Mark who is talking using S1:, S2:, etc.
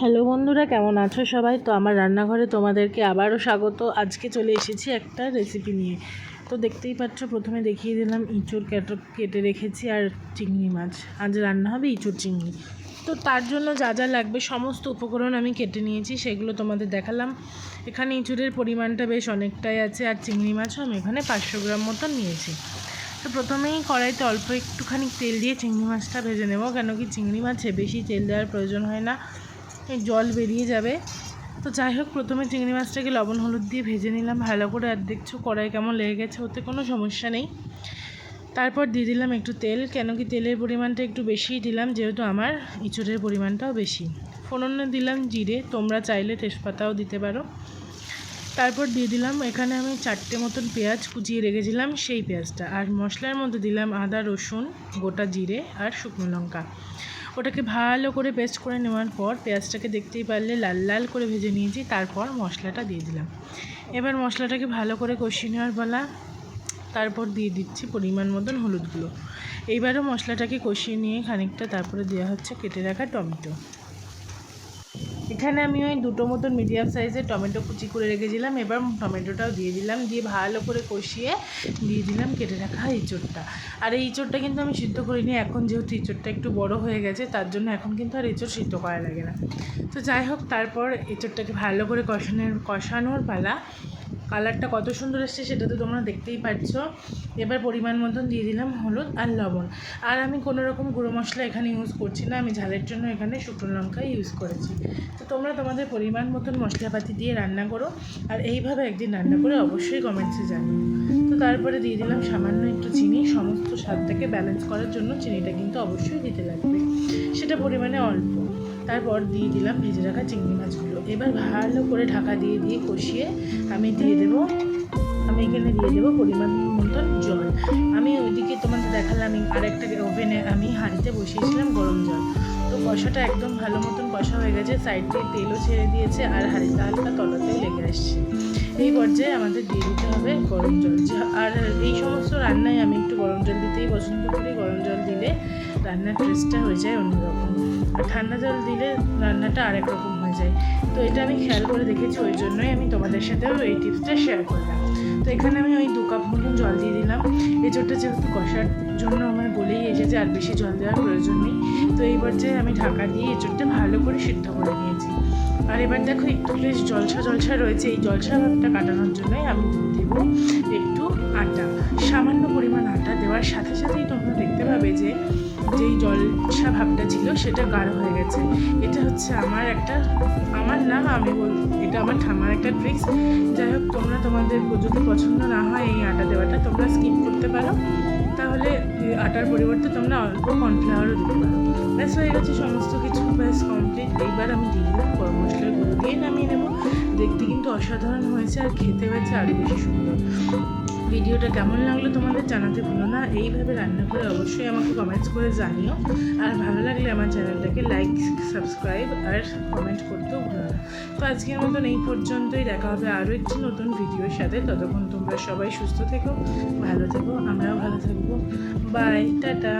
S1: Hello বন্ধুরা, কেমন আছো সবাই? তো আমার রান্নাঘরে তোমাদেরকে আবারও স্বাগত। আজকে চলে এসেছি একটা রেসিপি নিয়ে। তো দেখতেই পাচ্ছ, প্রথমে দেখিয়ে দিলাম ইঁচড় কেটে কেটে রেখেছি আর চিংড়ি মাছ। আজ রান্না হবে ইঁচড় চিংড়ি। তো তার জন্য যা যা লাগবে, সমস্ত উপকরণ আমি কেটে নিয়েছি, সেগুলো তোমাদের দেখালাম। এখানে ইঁচড়ের পরিমাণটা বেশ অনেকটাই আছে আর চিংড়ি মাছও আমি এখানে পাঁচশো গ্রাম মতন নিয়েছি। তো প্রথমেই কড়াইতে অল্প একটুখানি তেল দিয়ে চিংড়ি মাছটা ভেজে নেব, কেন কি চিংড়ি মাছে বেশি তেল দেওয়ার প্রয়োজন হয় না। জল বেরিয়ে যাবে। তো যাই হোক, প্রথমে চিংড়ি মাছটাকে লবণ হলুদ দিয়ে ভেজে নিলাম। ভালো করে আর দেখছ কড়াই কেমন লেগে গেছে, ওতে কোনো সমস্যা নেই। তারপর দিয়ে দিলাম একটু তেল, কেন কি তেলের পরিমাণটা একটু বেশিই দিলাম, যেহেতু আমার ইঁচড়ের পরিমাণটাও বেশি। ফোড়নে দিলাম জিরে, তোমরা চাইলে তেজপাতাও দিতে পারো। তারপর দিয়ে দিলাম, এখানে আমি চারটে মতন পেঁয়াজ কুচিয়ে রেখেছিলাম, সেই পেঁয়াজটা। আর মশলার মধ্যে দিলাম আদা, রসুন, গোটা জিরে আর শুকনো লঙ্কা। ওটাকে ভালো করে পেস্ট করে নেওয়ার পর পেঁয়াজটাকে দেখতেই পারলে লাল লাল করে ভেজে নিয়েছি, তারপর মশলাটা দিয়ে দিলাম। এবার মশলাটাকে ভালো করে কষিয়ে নেওয়ার বলা তারপর দিয়ে দিচ্ছি পরিমাণ মতন হলুদগুলো এইবারও মশলাটাকে কষিয়ে নিয়ে খানিকটা তারপরে দেওয়া হচ্ছে কেটে রাখা টমেটো। এখানে আমি ওই দুটো মতন মিডিয়াম সাইজের টমেটো কুচি করে রেখেছিলাম। এবার টমেটোটাও দিয়ে দিলাম, দিয়ে ভালো করে কষিয়ে দিয়ে দিলাম কেটে রাখা ইঁচড়টা আর এই ইঁচড়টা কিন্তু আমি সিদ্ধ করিনি, এখন যেহেতু ইঁচড়টা একটু বড় হয়ে গেছে, তার জন্য এখন কিন্তু আর ইঁচড় সিদ্ধ করা লাগে না। তো যাই হোক, তারপর ইঁচড়টাকে ভালো করে কষানোর কষানোর পালা কালারটা কত সুন্দর এসছে সেটা তো তোমরা দেখতেই পাচ্ছ এবার পরিমাণ মতন দিয়ে দিলাম হলুদ আর লবণ। আর আমি কোনো রকম গুঁড়ো মশলা এখানে ইউজ করছি না, আমি ঝালের জন্য এখানে শুকনো লঙ্কা ইউজ করেছি। তো তোমরা তোমাদের পরিমাণ মতন মশলাপাতি দিয়ে রান্না করো আর এইভাবে একদিন রান্না করে অবশ্যই কমেন্টসে জানিও। তো তারপরে দিয়ে দিলাম সামান্য একটু চিনি, সমস্ত স্বাদটাকে ব্যালেন্স করার জন্য চিনিটা কিন্তু অবশ্যই দিতে লাগবে। সেটা পরিমাণে অল্প। তারপর দিয়ে দিলাম ভেজে রাখা চিংড়ি মাছগুলো। এবার ভালো করে ঢাকা দিয়ে দিয়ে কষিয়ে আমি দিয়ে দেবো, আমি এখানে দিয়ে দেবো পরিমাণ মতন জল। আমি ওইদিকে তোমাদের দেখালাম আমি আরেকটা ওভেনে আমি হাঁড়িতে বসিয়েছিলাম গরম জল। তো কষাটা একদম ভালো মতন কষা হয়ে গেছে, সাইড দিয়ে তেলও ছেড়ে দিয়েছে আর হাঁড়িতে হালকা তলাতেও লেগে আসছে। এই পর্যায়ে আমাদের দিয়ে দিতে হবে গরম জল। আর এই সমস্ত রান্নায় আমি একটু গরম জল দিতেই পছন্দ করি। গরম জল দিলে রান্নার টেস্টটা হয়ে যায় অন্যরকম। আর ঠান্ডা জল দিলে রান্নাটা আরেক রকম হয়ে যায়। তো এটা আমি খেয়াল করে দেখেছি, ওই জন্যই আমি তোমাদের সাথেও এই টিপসটা শেয়ার করলাম। তো এখানে আমি ওই দু কাপ মতন জল দিয়ে দিলাম। এঁচোড়টা যেহেতু কষার জন্য আমার গলেই এসেছে আর বেশি জল দেওয়ার প্রয়োজন নেই। তো এইবার যে আমি ঢাকা দিয়ে এঁচোড়টা ভালো করে সিদ্ধ করে নিয়েছি। আর এবার দেখো একটু বেশ জলসা জলসা রয়েছে। এই জলসা ভাবটা কাটানোর জন্যই আমি দেব একটু আটা। সামান্য পরিমাণ আটা দেওয়ার সাথে সাথেই তোমরা দেখতে পাবে যে যেই জলসা ভাবটা ছিল সেটা গাঢ় হয়ে গেছে। এটা হচ্ছে আমার একটা, আমার নাম আমি বল এটা আমার ঠামার একটা ট্রিক্স যাই হোক, তোমরা তোমাদের যদি পছন্দ না হয় এই আটা দেওয়াটা, তোমরা স্কিপ করতে পারো। তাহলে আটার পরিবর্তে তোমরা অল্প কর্নফ্লাওয়ারও দিতে পারো। ব্যাস, হয়ে গেছে সমস্ত কিছু। ব্যাস কমপ্লিট এইবার আমি দিয়ে দিলাম গরম মশলার গুঁড়ো দিয়ে নামিয়ে নেব। দেখতে কিন্তু অসাধারণ হয়েছে আর খেতে হয়েছে আরও বেশি সুন্দর। ভিডিওটা কেমন লাগল তোমাদের জানাতে ভুলো না। এইভাবে রান্না করে অবশ্যই আমাকে কমেন্টস করে জানিও। আর ভালো লাগলে আমার চ্যানেলটাকে লাইক সাবস্ক্রাইব আর কমেন্ট করতেও ভুলো না। তো আজকের মতন এই পর্যন্তই। দেখা হবে আরও একটি নতুন ভিডিওর সাথে। ততক্ষণ তোমরা সবাই সুস্থ থেকো, ভালো থেকো, আমরাও ভালো থাকব। Bye tata.